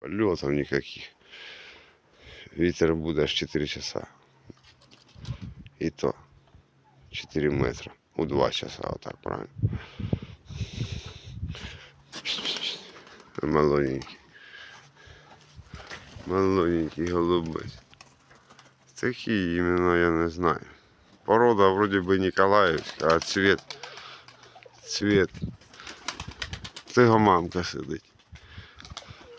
Польотів ніяких. Вітер буде аж 4 часа. І то 4 метри. У 2 часа, отак правильно. Малоненький. Малоненький голубець. Такі імена я не знаю. Порода вроде бы Николаевська, а цвет. Цвет. Це його мамка сидить.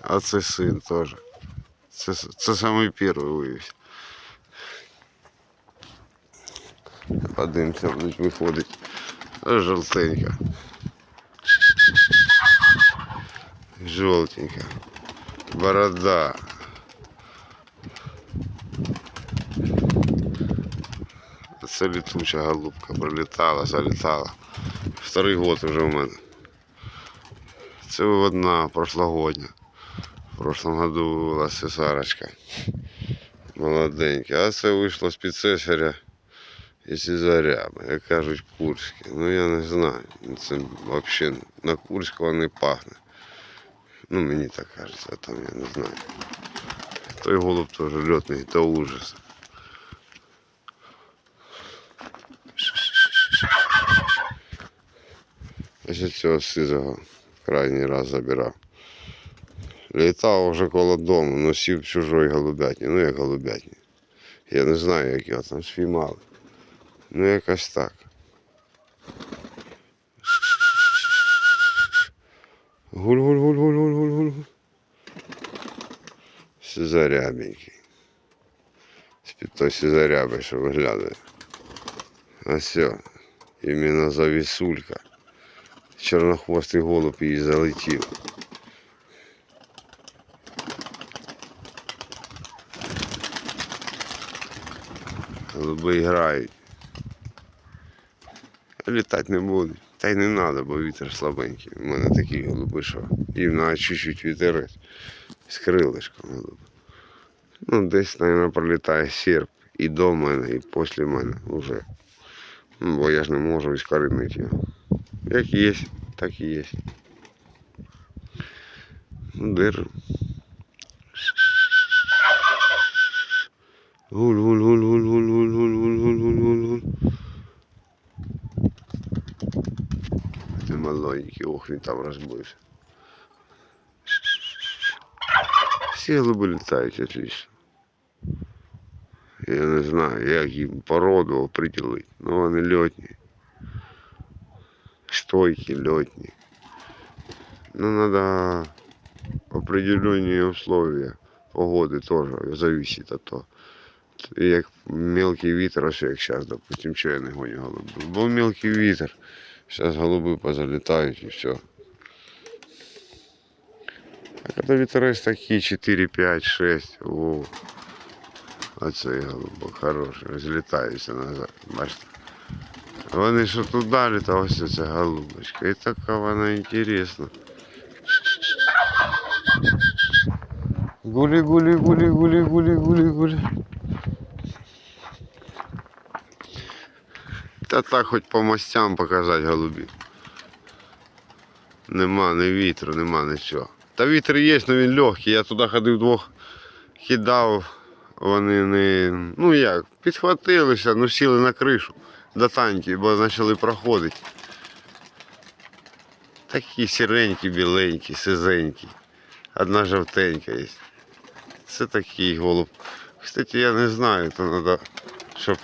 А це син теж. Це, це самий перший вивівся. Подивимося, будуть виходить. А, Жовтенька. Жовтенька. Борода. Це літуча голубка прилітала, залітала. Вторий год вже у мене. Це одна прошлогодня. В прошлом году була сесарочка. Молоденька. А це вийшло з-під цесаря і Цезарями, як кажуть, курське. Ну я не знаю. Це взагалі на Курського не пахне. Ну мені так кажеться, а там я не знаю. Той голуб теж льотний, то ужас. Ось цього сизого крайній раз забирав. Літав вже коло дому, носив чужої голубятні, ну як голубятні. Я не знаю, як його там спіймали. Ну якось так. Гуль-гуль-гуль-гуль-гуль-гуль. Сизарябенький. З-під той сизаряби, що виглядає. А все, іменно завісулька. Чорнохвостий голуб її залетів. Голуби грають. Літати не будуть. Та й не треба, бо вітер слабенький. У мене такі голуби, що їм на чуть-чуть вітерець. З крилишком голуби. Ну, десь, мабуть, пролітає серп і до мене, і після мене вже. Ну, бо я ж не можу іскоренити його. Як є, так і є. Ну, держу. Гуль, гуль, гуль, гуль, гуль, гуль, гуль, гуль, гуль, гуль, гуль, гуль. Ти маленький, ох, він там розбився. Всі голуби літають отлично. Я не знаю, як їм породу определити. Ну вони льотні. Стойкі, льотні. Ну, надо определенные условия погоды тоже зависит от того. Як мелкий вітер, ось як зараз, допустим, що я не гоню голубів. Бо мелкий вітер. Зараз голуби позалітають і все. А коли вітерець такі 4, 5, 6, о, оцей голубок хороший, злітається назад. Бачите? Вони що туди ось ця голубочка. І така вона інтересна. Гулі, гулі, гулі, гулі, гулі, гулі, гулі. Та так хоч по мостям показати голубів. Нема ні вітру, нема нічого. Та вітер є, але він легкий. Я туди ходив двох кидав, вони не. Ну як, підхватилися, ну сіли на кришу до танки, бо почали проходити. Такі сіренькі, біленькі, сизенькі. Одна жовтенька є. Це такий голуб. Кстати, я не знаю, то треба, щоб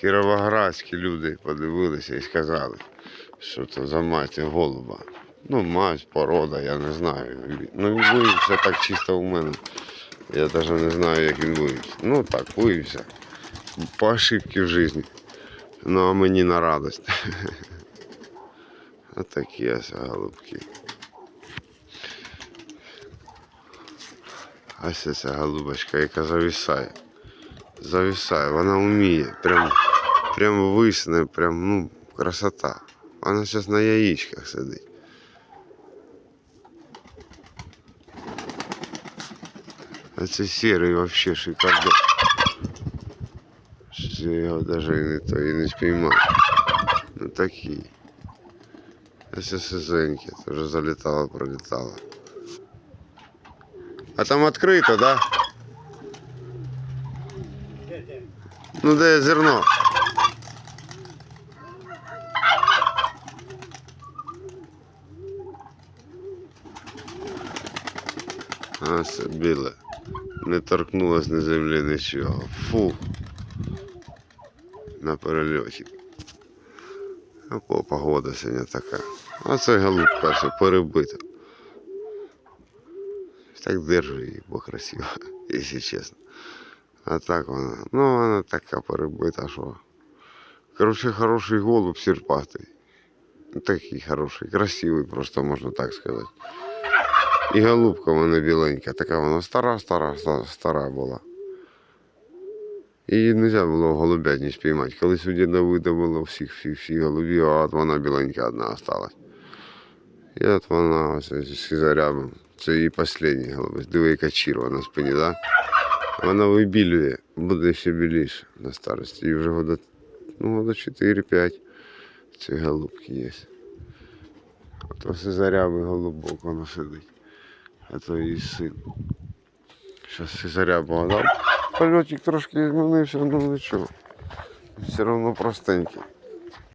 кіровоградські люди подивилися і сказали, що це за мать голуба. Ну, мать, порода, я не знаю. Ну, він виявився так чисто у мене. Я навіть не знаю, як він виявився. Ну так, виявився. По ошибці в житті. Ну, а мені на радость. Отакі ось голубки. Ось ця голубочка, яка зависає. Зависає, вона вміє. Прям, прям висне, прям, ну, красота. Вона зараз на яєчках сидить. А це сірий вообще шикардос. Що Я його навіть і не то і не спіймав. Ну такий. Ось сизеньке, теж залітало, пролітало. А там відкрито, да? Ну де зерно? А, це біле. Не торкнулось на землі нічого. Фу. На перельоті. А погода сьогодні така. А це голубка все перебита. Так держу її, бо красиво, якщо чесно. А так вона. Ну вона така перебита, що. Короче, хороший голуб сірпатий. Такий хороший, красивий, просто можна так сказати. І голубка вона біленька, така вона стара, стара, стара, стара була. Її не можна було в голубятні спіймати. Колись у діда видавило всіх, всіх, всіх голубів, а от вона біленька одна осталась. І от вона ось ось з зарябом. Це її останній голубець. Диви, яка чірва на спині, так? Вона вибілює, буде ще біліше на старості. І вже года, ну, года 4-5 ці голубки є. От ось зарябий голубок воно сидить. А то її син. Зараз зарябого дав. Польотик трошки змінився, ну нічого. Все одно простенький.